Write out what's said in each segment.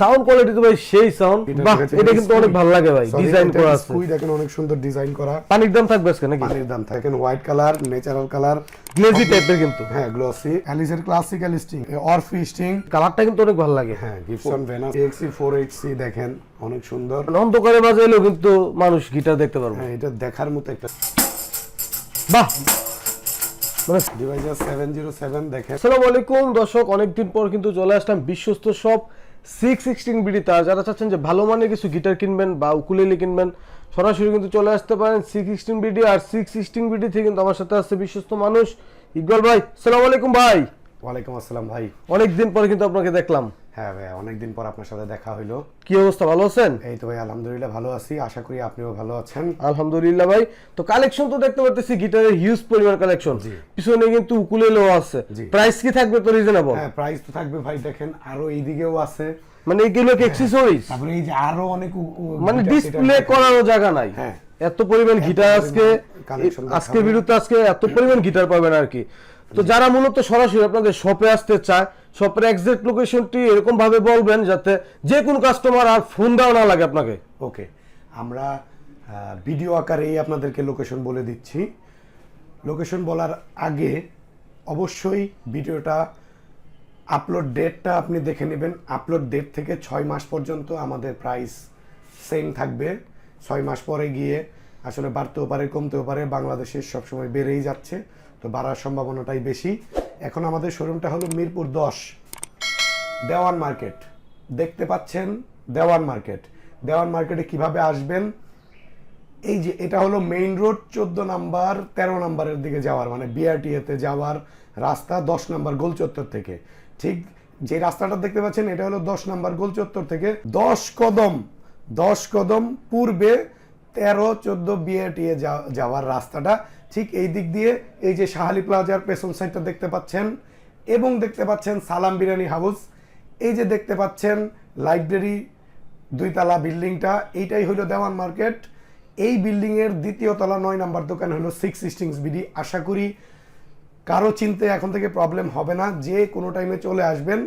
Sound quality তো ভাই সেই সাউন্ড বাহ এটা কিন্তু অনেক ভালো লাগে ভাই ডিজাইন করা আছে। স্কুই দেখেন অনেক সুন্দর ডিজাইন করা। পানির দাম থাকবে আজকে নাকি? পানির দাম white colour natural colour glazy টাইপের কিন্তু। হ্যাঁ গ্লসি অ্যালিসের ক্লাসিক্যাল স্টিং অরফি স্টিং কালারটা কিন্তু অনেক ভালো লাগে। হ্যাঁ গিবসন ভেনাস এক্সি দেখেন অনেক সুন্দর। মানে অন্ধকারে মাঝে এলেও কিন্তু মানুষ গিটার দেখতে পারবে। হ্যাঁ এটা দেখার মতো একটা বাহ! সেভেন জিরো সেভেন দেখেন। আসসালামু আলাইকুম দর্শক অনেকদিন পর কিন্তু চলে আসলাম বিশ্বস্ত সব সিক্স সিক্সটিন বিডি তার যারা চাচ্ছেন যে ভালো মানের কিছু গিটার কিনবেন বা উকুলেলি কিনবেন সরাসরি কিন্তু চলে আসতে পারেন সিক্স সিক্সটিন বিডি আর সিক্স সিক্সটিন বিডি থেকে কিন্তু আমার সাথে আসছে বিশ্বস্ত মানুষ ইকবাল ভাই। সালাম আলাইকুম ভাই। ওয়ালাইকুম আসসালাম ভাই। অনেকদিন পরে কিন্তু আপনাকে দেখলাম। হ্যাঁ ভাই অনেকদিন পর আপনার সাথে দেখা হইল। কি অবস্থা ভালো আছেন? এই তো ভাই আলহামদুলিল্লাহ ভালো আছি আশা করি আপনিও ভালো আছেন। আলহামদুলিল্লাহ ভাই। তো কালেকশন তো দেখতে পারতেছি গিটারের হিউজ পরিমাণ কালেকশন পিছনে কিন্তু আছে। প্রাইস কি থাকবে তো রিজনেবল হ্যাঁ প্রাইস তো থাকবে ভাই দেখেন আরও এইদিকেও আছে। মানে এগুলো অ্যাক্সেসরিজ তারপরে এই যে আরও অনেক মানে ডিসপ্লে করারও জায়গা নাই। হ্যাঁ। এত পরিমাণ গিটার আজকে আজকে বিরুদ্ধে আজকে এত পরিমাণ গিটার পাবেন আর কি। তো যারা মূলত সরাসরি আপনাদের শপে আসতে চায় শপের এক্সাক্ট লোকেশনটি এরকম ভাবে বলবেন যাতে যে কোনো কাস্টমার আর ফোন দেওয়া না লাগে আপনাকে। ওকে আমরা ভিডিও আকারেই আপনাদেরকে লোকেশন বলে দিচ্ছি। লোকেশন বলার আগে অবশ্যই ভিডিওটা আপলোড ডেটটা আপনি দেখে নেবেন। আপলোড ডেট থেকে ছয় মাস পর্যন্ত আমাদের প্রাইস সেম থাকবে। ছয় মাস পরে গিয়ে আসলে বাড়তেও পারে, কমতেও পারে। বাংলাদেশের সবসময় বেড়েই যাচ্ছে। তো বাড়ার সম্ভাবনাটাই বেশি। এখন আমাদের শোরুমটা হলো মিরপুর দশ, দেওয়ান মার্কেট। দেখতে পাচ্ছেন দেওয়ান মার্কেট। দেওয়ান মার্কেটে কীভাবে আসবেন? এই যে এটা হলো মেইন রোড, চোদ্দ নাম্বার, তেরো নাম্বারের দিকে যাওয়ার মানে বিআরটিএতে যাওয়ার রাস্তা দশ নাম্বার গোল চত্বর থেকে। ঠিক যে রাস্তাটা দেখতে পাচ্ছেন, এটা হলো দশ নাম্বার গোল চত্বর থেকে। দশ কদম দশ কদম পূর্বে তেরো, চোদ্দ বিআরটিএ যাওয়ার রাস্তাটা। ঠিক এই দিক দিয়ে এই যে শাহালি প্লাজার পেছন সাইডটা দেখতে পাচ্ছেন এবং দেখতে পাচ্ছেন সালাম বিরিয়ানি হাউস। এই যে দেখতে পাচ্ছেন লাইব্রেরি, দুইতলা বিল্ডিংটা, এইটাই হলো দেওয়ান মার্কেট। এই বিল্ডিংয়ের দ্বিতীয় তলা নয় নাম্বার দোকান হলো সিক্স সিস্টিংস বিডি। আশা করি কারও চিনতে এখন থেকে প্রবলেম হবে না, যে কোনো টাইমে চলে আসবেন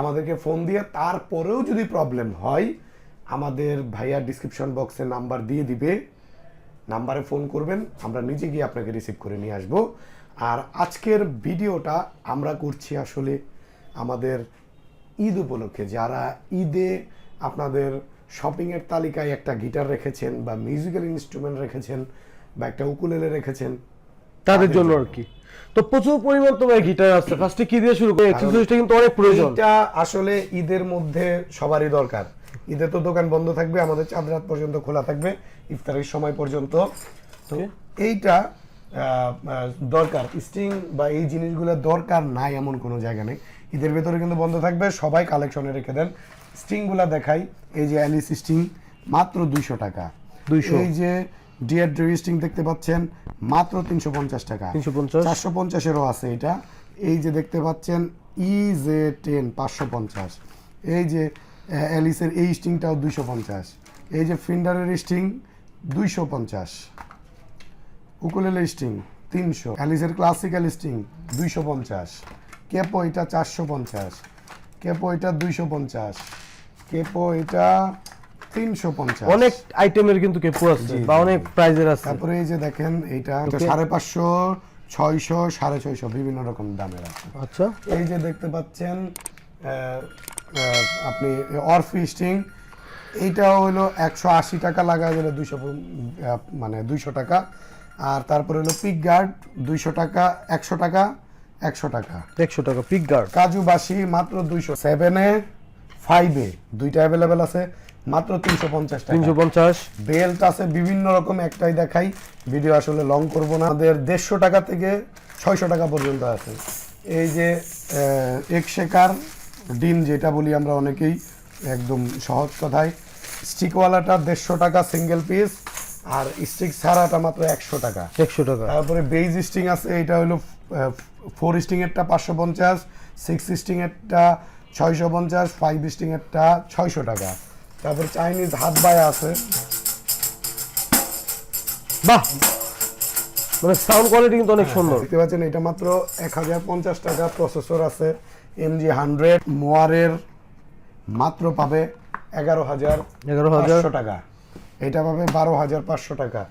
আমাদেরকে ফোন দিয়ে। তারপরেও যদি প্রবলেম হয়, আমাদের ভাইয়ার ডিসক্রিপশন বক্সে নাম্বার দিয়ে দিবে। নাম্বারে ফোন করবেন আমরা নিজে গিয়ে আপনাকে রিসিভ করে নিয়ে আসব। আর আজকের ভিডিওটা আমরা করছি আসলে আমাদের ঈদ উপলক্ষে। যারা ঈদে আপনাদের শপিংয়ের তালিকায় একটা গিটার রেখেছেন বা মিউজিক্যাল ইনস্ট্রুমেন্ট রেখেছেন বা একটা উকুলেলে রেখেছেন তাদের জন্য আর কি। তো প্রচুর পরিমাণ তোমার গিটার আছে। ফার্স্টে কি দিয়ে শুরু করে? অ্যাক্সেসরিজটা কিন্তু অনেক প্রয়োজন। এটা আসলে ঈদের মধ্যে সবারই দরকার। ঈদে তো দোকান বন্ধ থাকবে আমাদের চাঁদ রাত পর্যন্ত খোলা থাকবে ইফতারের সময় পর্যন্ত। তো এইটা দরকার। স্টিং বা এই জিনিসগুলো দরকার নাই এমন কোনো জায়গা নেই। ঈদের ভেতরে কিন্তু বন্ধ থাকবে সবাই কালেকশনে রেখে দেন। স্টিংগুলা দেখাই এই যে অ্যালিস স্টিং মাত্র দুইশো টাকা। 200 এই যে ডিয়ার ড্রেভি স্টিং দেখতে পাচ্ছেন মাত্র তিনশো পঞ্চাশ টাকা। 350 চারশো পঞ্চাশেরও আছে এটা। এই যে দেখতে পাচ্ছেন ই জে টেন পাঁচশো পঞ্চাশ। এই যে অ্যালিসের এই স্টিংটাও দুইশো পঞ্চাশ। এই যে ফিন্ডারের স্টিং দুইশো পঞ্চাশ। উকুলেলে স্টিং তিনশো। অ্যালিসের ক্লাসিক্যাল স্টিং দুইশো পঞ্চাশ। কেপো এটা চারশো পঞ্চাশ। কেপো এটা দুইশো পঞ্চাশ। কেপো এটা তিনশো পঞ্চাশ। অনেক আইটেমের কিন্তু কেপু আছে বা অনেক প্রাইজের আছে। তারপরে এই যে দেখেন এইটা সাড়ে পাঁচশো ছয়শো সাড়ে ছয়শো বিভিন্ন রকম দামের আছে। আচ্ছা। এই যে দেখতে পাচ্ছেন আপনি অরফি স্টিং এইটাও হলো একশো আশি টাকা লাগায় গেলে দুইশো মানে দুইশো টাকা। আর তারপরে হলো পিক গার্ড দুইশো টাকা একশো টাকা একশো টাকা। একশো টাকা পিক গার্ড। কাজু বাসি মাত্র দুইশো সেভেনে ফাইভে দুইটা অ্যাভেলেবেল আছে মাত্র তিনশো পঞ্চাশ তিনশো পঞ্চাশ। বেল্ট আছে বিভিন্ন রকম একটাই দেখাই। ভিডিও আসলে লং করব না। আমাদের দেড়শো টাকা থেকে ছয়শো টাকা পর্যন্ত আছে। এই যে এক শেকার ডিন যেটা বলি আমরা অনেকেই একদম সহজ কথায়। স্টিকওয়ালাটা দেড়শো টাকা সিঙ্গেল পিস আর স্টিক ছাড়াটা মাত্র একশো টাকা। একশো টাকা। তারপরে বেজ স্টিং আছে এটা হলো ফোর স্টিং এরটা পাঁচশো পঞ্চাশ সিক্স স্টিং এরটা ছয়শো পঞ্চাশ ফাইভ স্টিং এরটা ছয়শো টাকা। তারপর চাইনিজ হাত বায়া আছে। বাহ! মানে সাউন্ড কোয়ালিটি কিন্তু অনেক সুন্দর। দেখতে পাচ্ছেন এটা মাত্র এক হাজার পঞ্চাশ টাকা প্রসেসর আছে। এমজি হান্ড্রেড মোয়ারের মাত্র পাবে এগারো হাজার 11,000 পাঁচশো টাকা। এটা পাবে বারো হাজার পাঁচশো টাকা।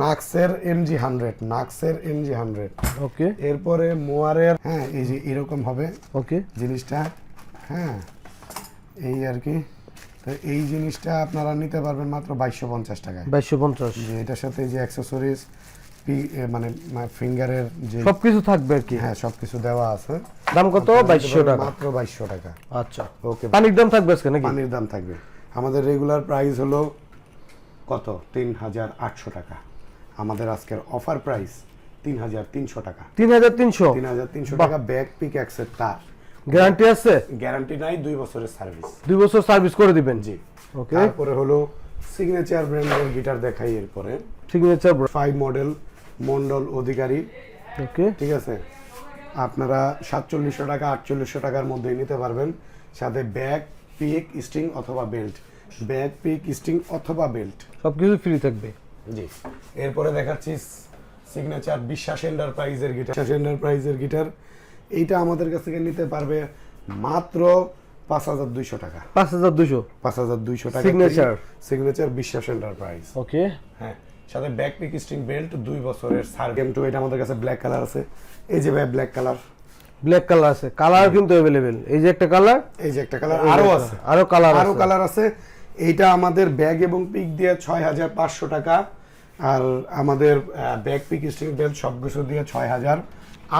নাক্সের এমজি হান্ড্রেড নাক্সের এমজি হান্ড্রেড। ওকে। এরপরে মোয়ারের হ্যাঁ এই যে এরকম হবে ওকে। জিনিসটা হ্যাঁ এই আর কি। তো এই জিনিসটা আপনারা নিতে পারবেন মাত্র বাইশশো পঞ্চাশ টাকায়। বাইশশো পঞ্চাশ। এটার সাথে যে অ্যাক্সেসরিজ মানে ফিঙ্গারের যে সবকিছু থাকবে আর কি? হ্যাঁ সবকিছু দেওয়া আছে। দাম কত? বাইশশো টাকা। মাত্র বাইশশো টাকা। আচ্ছা। ওকে। পানির দাম থাকবে আজকে নাকি? পানির দাম থাকবে। আমাদের রেগুলার প্রাইস হলো কত? তিন হাজার আটশো টাকা। আমাদের আজকের অফার প্রাইস তিন হাজার তিনশো টাকা। তিন হাজার তিনশো? তিন হাজার তিনশো বাহ। টাকা ব্যাগ পিক অ্যাক্সের তার। গ্যারান্টি আছে? গ্যারান্টি নাই দুই বছরের সার্ভিস। দুই বছর সার্ভিস করে দিবেন? জি। ওকে তারপরে হলো সিগনেচার ব্র্যান্ডের গিটার দেখাই এরপরে। Signature five model Mondal Adhikari. Okay. ঠিক আছে? আপনারা সাতচল্লিশশো টাকা আটচল্লিশশো টাকার মধ্যে নিতে পারবেন। সাথে ব্যাগ পিক স্ট্রিং অথবা বেল্ট। ব্যাগ পিক স্ট্রিং অথবা বেল্ট। সবকিছু ফ্রি থাকবে। জি। এরপরে দেখাচ্ছি সিগনেচার বিশ্বাস এন্টারপ্রাইজের গিটার বিশ্বাস এন্টারপ্রাইজের গিটার এইটা আমাদের কাছ থেকে নিতে পারবে মাত্র পাঁচ হাজার দুইশো টাকা। পাঁচ হাজার দুইশো। পাঁচ হাজার দুইশো টাকা signature signature Biswas enterprise okay. হ্যাঁ। সাথে ব্যাক পিক স্ট্রিং বেল্ট দুই বছরের সার্গেম টু এটা আমাদের কাছে ব্ল্যাক কালার আছে। এই যে ভাই ব্ল্যাক কালার ব্ল্যাক কালার আছে। কালার কিন্তু অ্যাভেলেবেল এই যে একটা কালার এই যে একটা কালার আরও আছে। আরও কালার আরও কালার আছে। এইটা আমাদের ব্যাগ এবং পিক দিয়ে ছয় হাজার পাঁচশো টাকা। আর আমাদের ব্যাগ পিক স্ট্রিং বেল্ট সব কিছু দিয়ে ছয় হাজার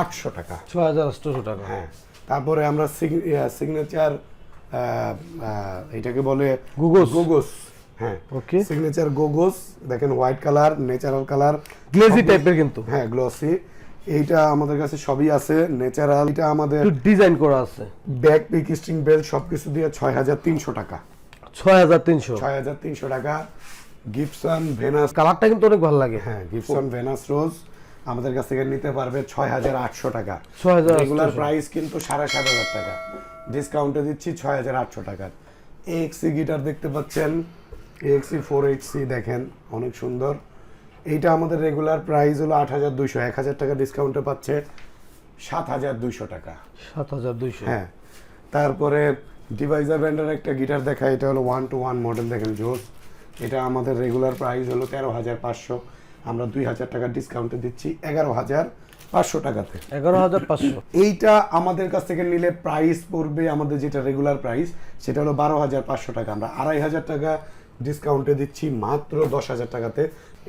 আটশো টাকা। ছয় হাজার আটশোশো টাকা। হ্যাঁ। তারপরে আমরা সিগনেচার এটাকে বলে Gogos। গোগোস হ্যাঁ। ওকে সিগনেচার গোগোস দেখেন white colour natural colour glazy টাইপের কিন্তু। হ্যাঁ গ্লসি এইটা আমাদের কাছে সবই আছে ন্যাচারাল এটা আমাদের ডিজাইন করা আছে। ব্যাক পিক স্ট্রিং বেল্ট সবকিছু দিয়ে ছয় হাজার তিনশো টাকা। ছয় হাজার তিনশো। ছয় হাজার তিনশো টাকা। গিপসন ভেনাস কালারটা কিন্তু অনেক ভালো লাগে। হ্যাঁ গিপসন ভেনাস রোজ আমাদের কাছ থেকে নিতে পারবে ছয় হাজার আটশো টাকা। 6,800 রেগুলার প্রাইস কিন্তু সাড়ে সাত হাজার টাকা। ডিসকাউন্টে দিচ্ছি ছয় হাজার আটশো টাকার এক্সি গিটার দেখতে পাচ্ছেন। এক্সি ফোর এইচসি দেখেন অনেক সুন্দর। এইটা আমাদের রেগুলার প্রাইস হলো আট হাজার দুইশো। এক হাজার টাকা ডিসকাউন্টে পাচ্ছে সাত হাজার দুইশো টাকা। সাত হাজার দুইশো। হ্যাঁ। তারপরে ডিভাইজার ব্র্যান্ডের একটা গিটার দেখা এটা হলো ওয়ান টু ওয়ান মডেল দেখেন জোস। এটা আমাদের রেগুলার প্রাইস হলো তেরো হাজার পাঁচশো। আমরা দুই হাজার টাকা ডিসকাউন্টে দিচ্ছি এগারো হাজার পাঁচশো টাকাতে। এগারো হাজার পাঁচশো। এইটা আমাদের কাছ থেকে নিলে প্রাইস পড়বে আমাদের যেটা রেগুলার প্রাইস সেটা হলো বারো হাজার পাঁচশো টাকা। আমরা আড়াই হাজার টাকা ডিসকাউন্টে দিচ্ছি মাত্র দশ হাজার টাকাতে।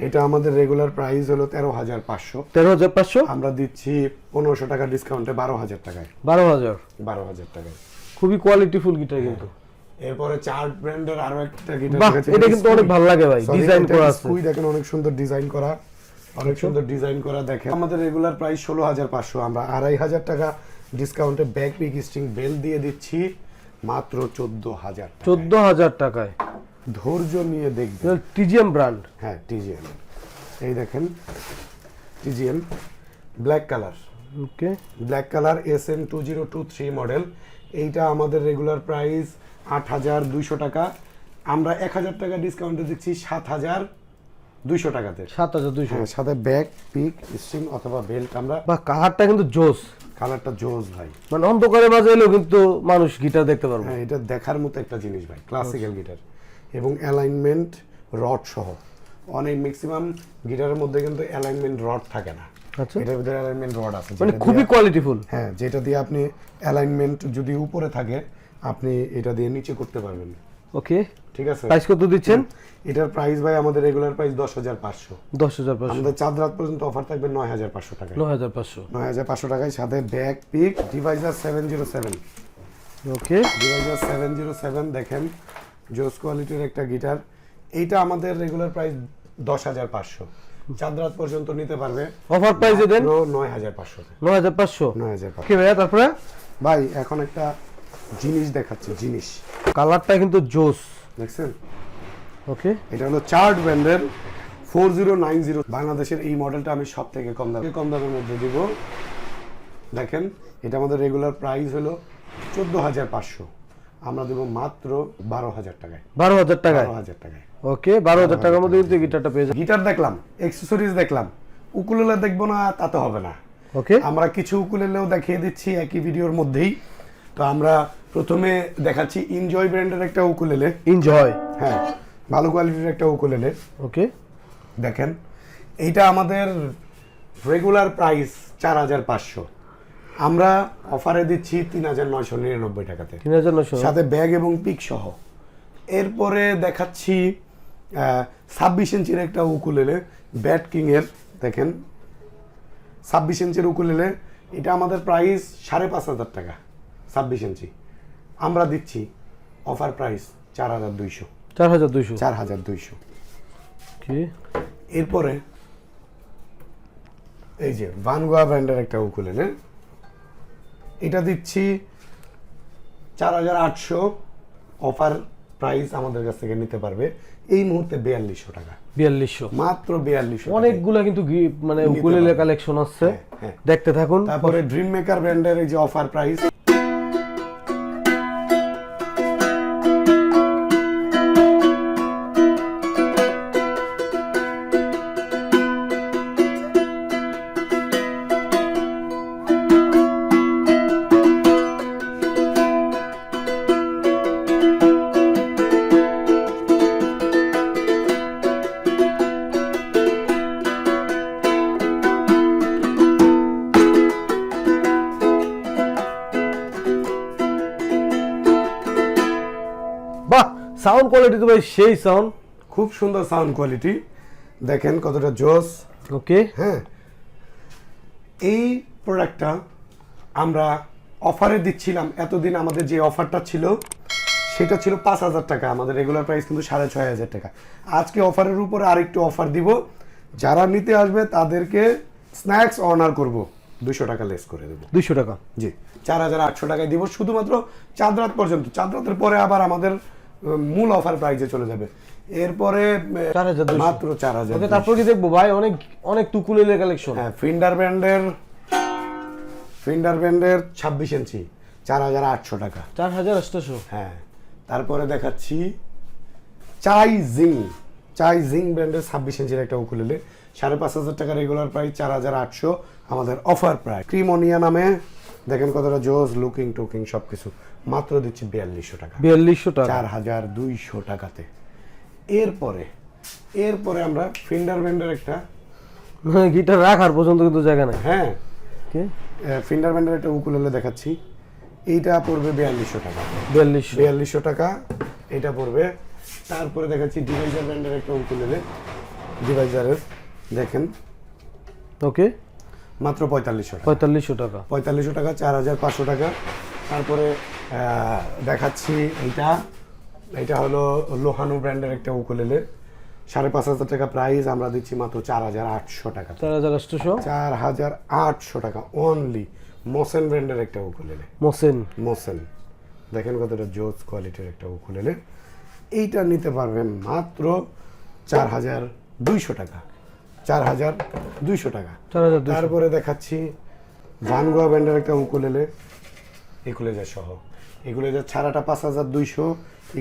এটা আমাদের রেগুলার প্রাইস হলো তেরো হাজার পাঁচশো। তেরো হাজার পাঁচশো? আমরা দিচ্ছি পনেরোশো টাকা ডিসকাউন্টে বারো হাজার টাকায়। বারো হাজার? বারো হাজার টাকায়। খুবই কোয়ালিটিফুল গিটার কিন্তু। এরপরে চার্ট ব্র্যান্ডের আরও একটা গিটার এটা কিন্তু অনেক ভালো লাগে ভাই। ডিজাইন করা আছে। স্কুই দেখেন অনেক সুন্দর ডিজাইন করা। অনেক সুন্দর ডিজাইন করা দেখেন। আমাদের রেগুলার প্রাইস ষোলো হাজার পাঁচশো। আমরা আড়াই হাজার টাকা ডিসকাউন্টে ব্যাক পিক স্ট্রিং বেল দিয়ে দিচ্ছি। মাত্র চোদ্দ হাজার চোদ্দ হাজার টাকায়। ধৈর্য নিয়ে দেখবেন টিজিএম ব্র্যান্ড হ্যাঁ টিজিএম এই দেখেন TGM black colour okay black colour S M two zero two three model এইটা আমাদের রেগুলার প্রাইস আট হাজার দুইশো টাকা। আমরা এক হাজার টাকা ডিসকাউন্টে দিচ্ছি সাত হাজার দুইশো টাকাতে। সাত হাজার দুইশো। হ্যাঁ সাথে ব্যাক পিক স্ট্রিং অথবা বেল্ট আমরা বা কালারটা কিন্তু জোস। কালারটা জোস ভাই। মানে অন্ধকারে মাঝে এলেও কিন্তু মানুষ গিটার দেখতে পারবে। হ্যাঁ এটা দেখার মতো একটা জিনিস ভাই ক্লাসিক্যাল গিটার এবং অ্যালাইনমেন্ট রড সহ। অনেক ম্যাক্সিমাম গিটারের মধ্যে কিন্তু অ্যালাইনমেন্ট রড থাকে না। আচ্ছা। এটার ভিতরে অ্যালাইনমেন্ট রড আছে। মানে খুবই কোয়ালিটিফুল হ্যাঁ যেটা দিয়ে আপনি অ্যালাইনমেন্ট যদি উপরে থাকে আপনি এটা দিয়ে নিচে করতে পারবেন। ওকে। ঠিক আছে? প্রাইস কত দিচ্ছেন? এটার প্রাইস ভাই আমাদের রেগুলার প্রাইস দশ হাজার পাঁচশো। দশ হাজার পাঁচশো। আমাদের চাঁদ রাত পর্যন্ত অফার থাকবে নয় হাজার পাঁচশো টাকায়। নয় হাজার পাঁচশো। নয় হাজার পাঁচশো টাকায় সাথে back pick Deviser seven zero seven okay. Deviser seven zero seven দেখেন জোস কোয়ালিটির একটা গিটার। এইটা আমাদের রেগুলার প্রাইস দশ হাজার পাঁচশো। চাঁদ রাত পর্যন্ত নিতে পারবে। অফার প্রাইসে দেন। নয় হাজার পাঁচশো। নয় হাজার পাঁচশো? নয় হাজার পাঁচশো। ভাইয়া তারপরে? ভাই এখন একটা জিনিস দেখাচ্ছে জিনিস। কালারটা কিন্তু জোস। দেখছেন? ওকে। এটা হলো চার্ট ব্র্যান্ডের ফোর জিরো নাইন জিরো। বাংলাদেশের এই মডেলটা আমি সব থেকে কম দামে কম দামের মধ্যে দিব। দেখেন এটা আমাদের রেগুলার প্রাইস হলো চোদ্দ হাজার পাঁচশো। আমরা দেবো মাত্র বারো হাজার টাকায়। বারো হাজার টাকায়? বারো হাজার টাকায়। ওকে বারো হাজার টাকার মধ্যে কিন্তু গিটারটা পেয়ে যাবে। গিটার দেখলাম এক্সেসরিজ দেখলাম। উকুলেলে দেখব না তা তো হবে না। ওকে। আমরা কিছু উকুলেলেও দেখিয়ে দিচ্ছি একই ভিডিওর মধ্যেই। তো আমরা প্রথমে দেখাচ্ছি এনজয় ব্র্যান্ডের একটা উকুলেলে। এনজয় হ্যাঁ ভালো কোয়ালিটির একটা উকুলেলে। ওকে। দেখেন এইটা আমাদের রেগুলার প্রাইস চার হাজার পাঁচশো। আমরা অফারে দিচ্ছি তিন হাজার নয়শো নিরানব্বই টাকাতে। তিন হাজার নশো সাথে ব্যাগ এবং পিক সহ। এরপরে দেখাচ্ছি ছাব্বিশ ইঞ্চির একটা উকুলেলে ব্যাট কিং এর দেখেন ছাব্বিশ ইঞ্চির উকুলেলে এটা আমাদের প্রাইস সাড়ে পাঁচ হাজার টাকা ছাব্বিশ ইঞ্চি। আমরা দিচ্ছি অফার প্রাইস চার হাজার দুইশো। চার হাজার দুইশো। চার হাজার দুইশো। এরপরে এই যে ভানগোয়া ব্র্যান্ডের একটা উকুলেলে এটা দিচ্ছি চার হাজার আটশো অফার প্রাইস আমাদের কাছ থেকে নিতে পারবে। এই মুহূর্তে বিয়াল্লিশশো টাকা। বিয়াল্লিশশো। মাত্র বিয়াল্লিশশো অনেকগুলা কিন্তু মানে উকুলেলে। কালেকশন হ্যাঁ। দেখতে থাকুন। তারপরে ড্রিম মেকার ব্র্যান্ডের এই যে অফার প্রাইস সাউন্ড কোয়ালিটি তো ভাই সেই সাউন্ড খুব সুন্দর সাউন্ড কোয়ালিটি দেখেন কতটা জোস। ওকে হ্যাঁ। এই প্রোডাক্টটা আমরা অফারে দিচ্ছিলাম। এতদিন আমাদের যে অফারটা ছিল সেটা ছিল পাঁচ হাজার টাকা। আমাদের রেগুলার প্রাইস কিন্তু সাড়ে ছয় হাজার টাকা। আজকে অফারের উপরে আরেকটু অফার দিব। যারা নিতে আসবে তাদেরকে স্ন্যাক্স অনার করব। দুশো টাকা লেস করে দেবো। দুশো টাকা। জি। চার হাজার আটশো টাকায় দিব। শুধুমাত্র চাঁদ রাত পর্যন্ত। চাঁদ রাতের পরে আবার আমাদের মূল অফার প্রাইসে চলে যাবে। এরপরে মাত্র চার হাজার তারপর কি দেখব ভাই? অনেক অনেক তুকুলেলে কালেকশন হ্যাঁ ফিন্ডার ব্র্যান্ডের ফিন্ডার ব্র্যান্ডের ছাব্বিশ ইঞ্চি চার হাজার আটশো টাকা। চার হাজার আটশো। হ্যাঁ তারপরে দেখাচ্ছি চাই জিং চাই জিং ব্র্যান্ডের ছাব্বিশ ইঞ্চির একটা উকুলেলে। সাড়ে পাঁচ হাজার টাকা রেগুলার প্রাইস চার হাজার আটশো আমাদের অফার প্রাইস ক্রিমোনিয়া নামে দেখেন কতটা জোস লুকিং টুকিং সব কিছু মাত্র দিচ্ছি বিয়াল্লিশশো টাকা। বিয়াল্লিশশো টাকা। চার হাজার দুইশো টাকাতে। এরপরে এরপরে আমরা ফিন্ডার ব্র্যান্ডের একটা গিটার রাখার পর্যন্ত কিন্তু জায়গা নাই। হ্যাঁ। ফিন্ডার ব্র্যান্ডের একটা উকুলেলে দেখাচ্ছি। এইটা পড়বে বিয়াল্লিশশো টাকা। বিয়াল্লিশশো। বিয়াল্লিশশো টাকা এটা পড়বে। তারপরে দেখাচ্ছি ডিভাইজার ব্র্যান্ডের একটা উকুলেলে। ডিভাইজারের দেখেন। ওকে। মাত্র পঁয়তাল্লিশশো টাকা। পঁয়তাল্লিশশো টাকা। পঁয়তাল্লিশশো টাকা চার হাজার পাঁচশো টাকা। তারপরে দেখাচ্ছি এইটা। এটা হলো লোহানু ব্র্যান্ডের একটা উকুলেলে সাড়ে পাঁচ হাজার টাকা প্রাইস আমরা দিচ্ছি মাত্র চার হাজার আটশো টাকা। চার হাজার আটশোশো চার হাজার আটশো টাকা অনলি মোসেন ব্র্যান্ডের একটা উকুলেলে। মোসেন। মোসেন। দেখেন কতটা জোস কোয়ালিটির একটা উকুলেলে। এইটা নিতে পারবেন মাত্র চার হাজার দুইশো টাকা। চার হাজার দুইশো টাকা। তারপরে দেখাচ্ছি ভানগোয়া ব্যান্ডের একটা উকুলেলে ইকুলেজার সহ। ইকুলেজার ছাড়াটা পাঁচ হাজার দুইশো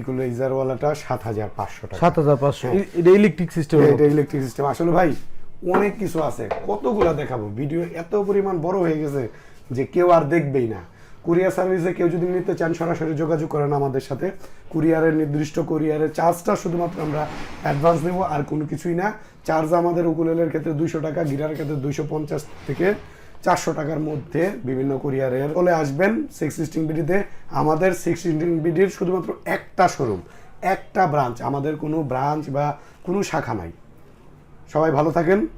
ইকুলেজারওয়ালাটা সাত হাজার পাঁচশো টাকা। সাত হাজার পাঁচশো এটা ইলেকট্রিক সিস্টেম এটা ইলেকট্রিক সিস্টেম আসলে ভাই অনেক কিছু আছে। কতগুলা দেখাবো? ভিডিও এত পরিমাণ বড় হয়ে গেছে যে কেউ আর দেখবেই না। কুরিয়ার সার্ভিসে কেউ যদি নিতে চান সরাসরি যোগাযোগ করেন আমাদের সাথে। কুরিয়ারের নির্দিষ্ট কুরিয়ারের চার্জটা শুধুমাত্র আমরা অ্যাডভান্স দেব আর কোনো কিছুই না। চার্জ আমাদের উকুলেলের ক্ষেত্রে দুইশো টাকা গিটারের ক্ষেত্রে দুইশো পঞ্চাশ থেকে চারশো টাকার মধ্যে বিভিন্ন কুরিয়ারের চলে আসবেন সিক্স সিক্সটিন বিডিতে আমাদের সিক্স সিক্সটিন বিডির শুধুমাত্র একটা শোরুম একটা ব্রাঞ্চ আমাদের কোনো ব্রাঞ্চ বা কোনো শাখা নাই। সবাই ভালো থাকেন।